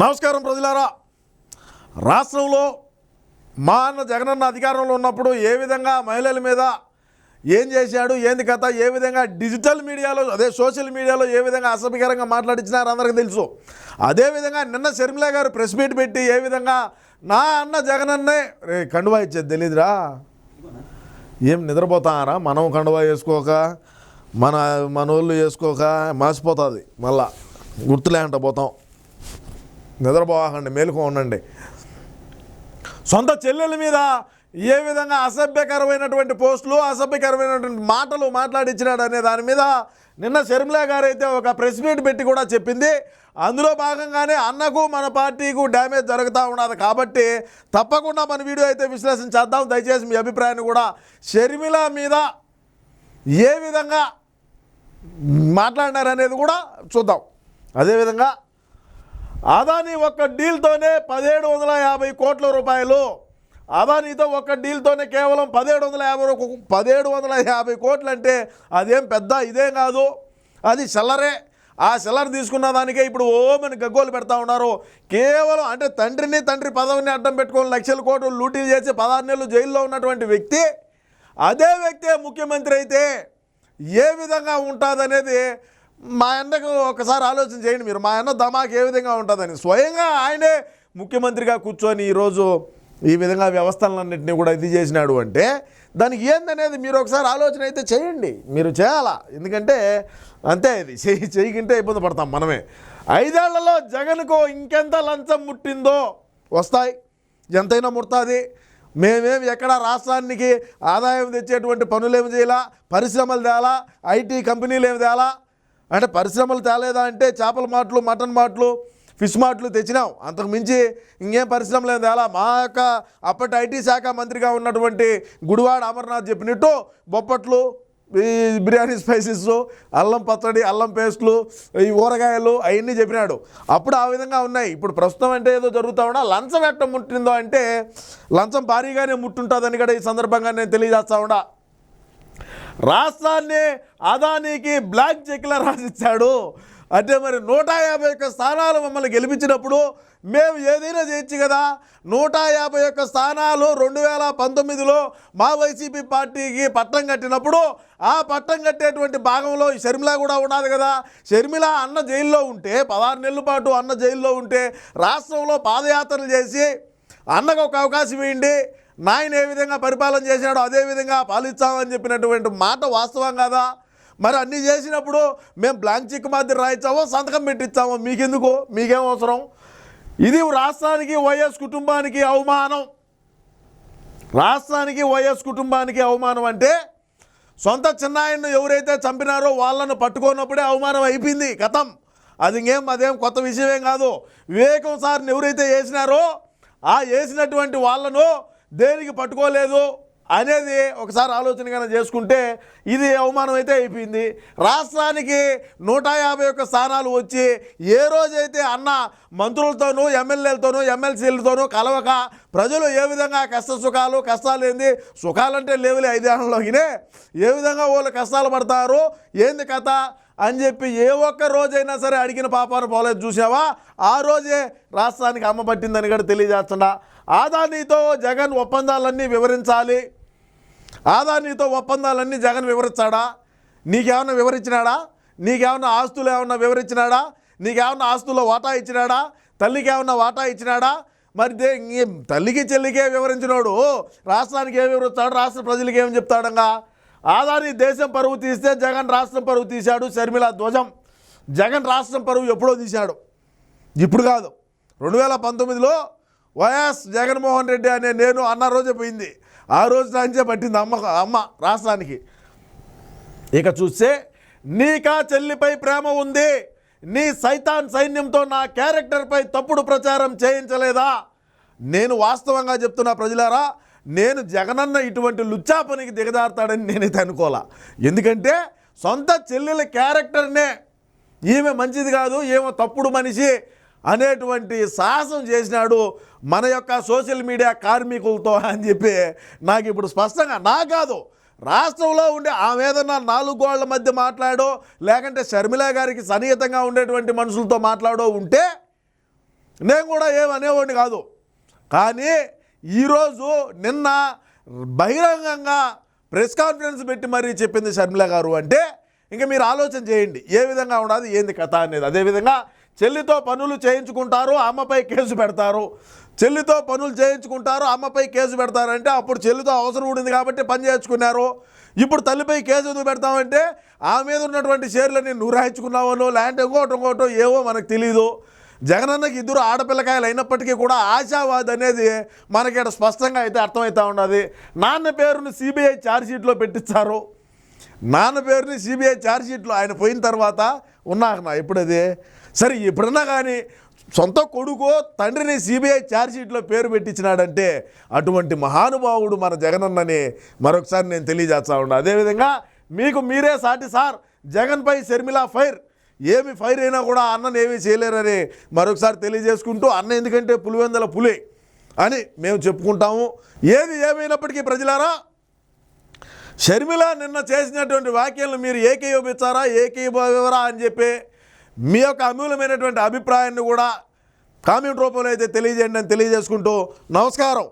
నమస్కారం ప్రజలారా. రాష్ట్రంలో మా అన్న జగనన్న అధికారంలో ఉన్నప్పుడు ఏ విధంగా మహిళల మీద ఏం చేశాడు ఏంది కథ ఏ విధంగా డిజిటల్ మీడియాలో అదే సోషల్ మీడియాలో ఏ విధంగా అసభ్యకరంగా మాట్లాడించినారు అందరికీ తెలుసు. అదేవిధంగా నిన్న షర్మిల గారు ప్రెస్ మీట్ పెట్టి ఏ విధంగా నా అన్న జగనన్నే రే కండువా ఇచ్చేది తెలీదురా. ఏం నిద్రపోతారా మనం కండువా వేసుకోక మన మనోళ్ళు వేసుకోక మర్చిపోతుంది మళ్ళా. గుర్తులేంట పోతాం. నిద్రపోకండి మేలుకో ఉండండి. సొంత చెల్లెల మీద ఏ విధంగా అసభ్యకరమైనటువంటి పోస్టులు అసభ్యకరమైనటువంటి మాటలు మాట్లాడించినాడు అనే దాని మీద నిన్న షర్మిలా గారు అయితే ఒక ప్రెస్ మీట్ పెట్టి కూడా చెప్పింది. అందులో భాగంగానే అన్నకు మన పార్టీకు డ్యామేజ్ జరుగుతూ ఉన్నది కాబట్టి తప్పకుండా మన వీడియో అయితే విశ్లేషణ చేద్దాం. దయచేసి మీ అభిప్రాయాన్ని కూడా షర్మిల మీద ఏ విధంగా మాట్లాడినారనేది కూడా చూద్దాం. అదేవిధంగా అదాని ఒక్క డీల్తోనే పదిహేడు వందల యాభై కోట్ల రూపాయలు. అదానితో ఒక్క డీల్తోనే కేవలం పదిహేడు వందల యాభై పదిహేడు వందల యాభై కోట్లు అంటే అదేం పెద్ద ఇదేం కాదు. అది సెల్లరే. ఆ సెల్లర్ తీసుకున్న దానికే ఇప్పుడు ఓమని గగ్గోలు పెడతా ఉన్నారు. కేవలం అంటే తండ్రిని తండ్రి పదవిని అడ్డం పెట్టుకొని లక్షల కోట్లు లూటీలు చేసి పదహారు నెలలు జైల్లో ఉన్నటువంటి వ్యక్తి అదే వ్యక్తే ముఖ్యమంత్రి అయితే ఏ విధంగా ఉంటుందనేది మా అన్నకు ఒకసారి ఆలోచన చేయండి మీరు. మా అన్న దమాక్ ఏ విధంగా ఉంటుందని. స్వయంగా ఆయనే ముఖ్యమంత్రిగా కూర్చొని ఈరోజు ఈ విధంగా వ్యవస్థలన్నింటినీ కూడా ఇది చేసినాడు అంటే దానికి ఏందనేది మీరు ఒకసారి ఆలోచన అయితే చేయండి. మీరు చేయాలా? ఎందుకంటే అంతే ఇది. చెయ్యి చేయకుంటే ఇబ్బంది పడతాం మనమే. ఐదేళ్ళలో జగన్కు ఇంకెంత లంచం ముట్టిందో వస్తాయి. ఎంతైనా ముడుతుంది. మేమేం ఎక్కడ రాష్ట్రానికి ఆదాయం తెచ్చేటువంటి పనులు ఏమి చేయాలా? పరిశ్రమలు తేలా ఐటీ కంపెనీలు ఏమి తేలా అంటే పరిశ్రమలు తేలేదా అంటే చేపల మాటలు మటన్ మాటలు ఫిష్ మాటలు తెచ్చినాం. అంతకు మించి ఇంకేం పరిశ్రమ లేదు అలా మా యొక్క అప్పటి ఐటీ శాఖ మంత్రిగా ఉన్నటువంటి గుడివాడ అమర్నాథ్ చెప్పినట్టు బొప్పట్లు ఈ బిర్యానీ స్పైసెస్ అల్లం పచ్చడి అల్లం పేస్ట్లు ఈ ఊరగాయలు అవన్నీ చెప్పినాడు. అప్పుడు ఆ విధంగా ఉన్నాయి. ఇప్పుడు ప్రస్తుతం అంటే ఏదో జరుగుతూ ఉన్నా లంచం ఎట్ట ముట్టిందో అంటే లంచం భారీగానే ముట్టుంటుందని కూడా ఈ సందర్భంగా నేను తెలియజేస్తా ఉన్నా. రాష్ట్రాన్ని అదానీకి బ్లాక్ చెక్లా రాసిచ్చాడు. అంటే మరి నూట యాభై ఒక్క స్థానాలు మమ్మల్ని గెలిపించినప్పుడు మేము ఏదైనా చేయొచ్చు కదా? నూట యాభై ఒక్క స్థానాలు రెండు వేల పంతొమ్మిదిలో మా వైసీపీ పార్టీకి పట్టం కట్టినప్పుడు ఆ పట్టం కట్టేటువంటి భాగంలో ఈ షర్మిల కూడా ఉన్నది కదా? షర్మిల అన్న జైల్లో ఉంటే పదహారు నెలల పాటు అన్న జైల్లో ఉంటే రాష్ట్రంలో పాదయాత్రలు చేసి అన్నకు ఒక అవకాశం ఇవ్వండి. నాయన ఏ విధంగా పరిపాలన చేశాడో అదే విధంగా పాలిస్తామని చెప్పినటువంటి మాట వాస్తవం కదా? మరి అన్నీ చేసినప్పుడు మేము బ్లాంక్ చెక్ మాదిరి రాయించామో సంతకం పెట్టించామో మీకెందుకు? మీకేం అవసరం? ఇది రాష్ట్రానికి వైఎస్ కుటుంబానికి అవమానం. రాష్ట్రానికి వైఎస్ కుటుంబానికి అవమానం అంటే సొంత చిన్నాయన్ను ఎవరైతే చంపినారో వాళ్ళను పట్టుకున్నప్పుడే అవమానం అయిపోయింది గతం అది ఇంకేం అదేం కొత్త విషయమేం కాదు. వివేకం సార్ని ఎవరైతే వేసినారో ఆ వేసినటువంటి వాళ్ళను దేనికి పట్టుకోలేదు అనేది ఒకసారి ఆలోచనగానే చేసుకుంటే ఇది అవమానం అయితే అయిపోయింది. రాష్ట్రానికి నూట యాభై ఒక్క స్థానాలు వచ్చి ఏ రోజైతే అన్న మంత్రులతోనూ ఎమ్మెల్యేలతోనూ ఎమ్మెల్సీలతోనూ కలవక ప్రజలు ఏ విధంగా కష్ట సుఖాలు కష్టాలు ఏంది? సుఖాలంటే లేవులే ఐదేళ్ళలోకినే ఏ విధంగా వాళ్ళు కష్టాలు పడతారు? ఏంది కథ? అని చెప్పి ఏ ఒక్క రోజైనా సరే అడిగిన పాపాను పోలేదు చూసావా? ఆ రోజే రాష్ట్రానికి అమ్మ పట్టిందని కూడా తెలియజేస్తున్నా. ఆదానీతో జగన్ ఒప్పందాలన్నీ వివరించాలి. ఆదానీతో ఒప్పందాలన్నీ జగన్ వివరించాడా? నీకేమన్నా వివరించినాడా? నీకేమన్నా ఆస్తులు ఏమన్నా వివరించినాడా? నీకేమన్నా ఆస్తుల్లో వాటా ఇచ్చినాడా? తల్లికి ఏమన్నా వాటా ఇచ్చినాడా? మరి దే తల్లికి చెల్లికే వివరించినోడు రాష్ట్రానికి ఏం వివరిస్తాడు? రాష్ట్ర ప్రజలకి ఏం చెప్తాడంగా? ఆదాని దేశం పరువు తీస్తే జగన్ రాష్ట్రం పరువు తీశాడు. షర్మిల ధ్వజం. జగన్ రాష్ట్రం పరువు ఎప్పుడో తీశాడు. ఇప్పుడు కాదు. రెండు వేల పంతొమ్మిదిలో వైఎస్ జగన్మోహన్ రెడ్డి అనే నేను అన్న రోజే పోయింది. ఆ రోజు నుంచే పట్టింది అమ్మ అమ్మ రాష్ట్రానికి. ఇక చూస్తే నీకా చెల్లిపై ప్రేమ ఉంది. నీ సైతాన్ సైన్యంతో నా క్యారెక్టర్పై తప్పుడు ప్రచారం చేయించలేదా? నేను వాస్తవంగా చెప్తున్నా ప్రజలారా నేను జగనన్న ఇటువంటి లుచ్చా పనికి దిగజారుతాడని నేనైతే అనుకోవాలా ఎందుకంటే సొంత చెల్లెల క్యారెక్టర్నే ఈమె మంచిది కాదు ఏమో తప్పుడు మనిషి అనేటువంటి సాహసం చేసినాడు మన యొక్క సోషల్ మీడియా కార్మికులతో అని చెప్పి నాకు ఇప్పుడు స్పష్టంగా నా కాదు రాష్ట్రంలో ఉండే ఆమె ఏదన్నా నాలుగు గోళ్ళ మధ్య మాట్లాడో లేకంటే షర్మిల గారికి సన్నిహితంగా ఉండేటువంటి మనుషులతో మాట్లాడో ఉంటే నేను కూడా ఏమనేవాడిని కాదు. కానీ ఈరోజు నిన్న బహిరంగంగా ప్రెస్ కాన్ఫరెన్స్ పెట్టి మరీ చెప్పింది షర్మిల గారు అంటే ఇంకా మీరు ఆలోచన చేయండి ఏ విధంగా ఉండదు ఏంది కథ అనేది. అదేవిధంగా చెల్లితో పనులు చేయించుకుంటారు అమ్మపై కేసు పెడతారు. చెల్లితో పనులు చేయించుకుంటారు అమ్మపై కేసు పెడతారంటే అప్పుడు చెల్లితో అవసరం ఉండింది కాబట్టి పని చేయించుకున్నారు. ఇప్పుడు తల్లిపై కేసు ఎందుకు పెడతామంటే ఆ మీద ఉన్నటువంటి షేర్లని నువ్వు రాయించుకున్నావనో ల్యాండ్ ఇంకోటి ఇంకోటో ఏవో మనకు తెలియదు జగనన్నకి ఇద్దరు ఆడపిల్లకాయలు అయినప్పటికీ కూడా ఆశావాద్ అనేది మనకి ఇక్కడ స్పష్టంగా అయితే అర్థమవుతూ ఉన్నది. నాన్న పేరును సిబిఐ ఛార్జ్షీట్లో పెట్టించారు. నాన్న పేరుని సిబిఐ ఛార్జ్షీట్లో ఆయన పోయిన తర్వాత ఉన్నాకనా ఎప్పుడది? సరే ఎప్పుడన్నా కానీ సొంత కొడుకు తండ్రిని సిబిఐ ఛార్జ్షీట్లో పేరు పెట్టించినాడంటే అటువంటి మహానుభావుడు మన జగనన్నని మరొకసారి నేను తెలియజేస్తా ఉన్నా. అదేవిధంగా మీకు మీరే సాటి సార్ జగన్పై షర్మిలా ఫైర్. ఏమి ఫైర్ అయినా కూడా అన్నను ఏమీ చేయలేరని మరొకసారి తెలియజేసుకుంటూ అన్న ఎందుకంటే పులివెందల పులి అని మేము చెప్పుకుంటాము. ఏది ఏమైనప్పటికీ ప్రజలారా షర్మిల నిన్న చేసినటువంటి వ్యాఖ్యలను మీరు ఏకీభవించారా ఏకీభవివరా అని చెప్పి మీ యొక్క అమూలమైనటువంటి అభిప్రాయాన్ని కూడా కామెంట్ రూపంలో అయితే తెలియజేయండి అని తెలియజేసుకుంటూ నమస్కారం.